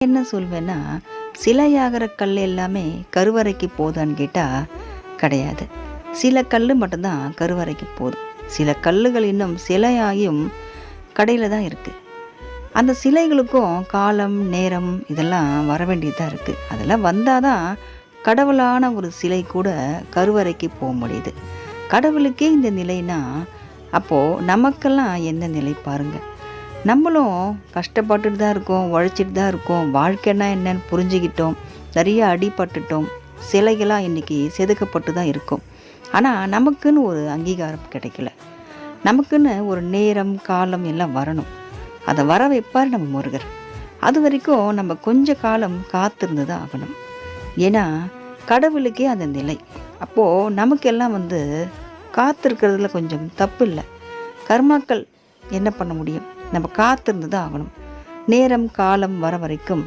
என்ன சொல்வேன்னா சிலையாகிற கல் எல்லாமே கருவறைக்கு போதான்னு கேட்டால் கிடையாது. சில கல் மட்டும்தான் கருவறைக்கு போகுது சில கல்லுகள் இன்னும் சிலையாகியும் கடையில் தான் இருக்குது அந்த சிலைகளுக்கும் காலம் நேரம் இதெல்லாம் வர வேண்டியதாக இருக்குது அதெல்லாம் வந்தால் தான் கடவுளான ஒரு சிலை கூட கருவறைக்கு போக முடியுது. கடவுளுக்கே இந்த நிலைனா அப்போது நமக்கெல்லாம் என்ன நிலை பாருங்கள் நம்மளும் கஷ்டப்பட்டுட்டு தான் இருக்கோம் உழைச்சிட்டு தான் இருக்கோம். வாழ்க்கைன்னா என்னன்னு புரிஞ்சுக்கிட்டோம். நிறைய அடிபட்டுட்டோம். சிலைகளாக இன்றைக்கி செதுக்கப்பட்டு தான் இருக்கும். ஆனால் நமக்குன்னு ஒரு அங்கீகாரம் கிடைக்கல. நமக்குன்னு ஒரு நேரம் காலம் எல்லாம் வரணும். அதை வர வைப்பார் நம்ம முருகர். அது வரைக்கும் நம்ம கொஞ்ச காலம் காத்திருந்து தான் ஆகணும். ஏன்னா கடவுளுக்கே அந்த நிலை. அப்போது நமக்கெல்லாம் வந்து காத்திருக்கிறதுல கொஞ்சம் தப்பு இல்லை. கர்மாக்கள் என்ன பண்ண முடியும்? நம்ம காத்திருந்து தான் ஆகணும். நேரம் காலம் வர வரைக்கும்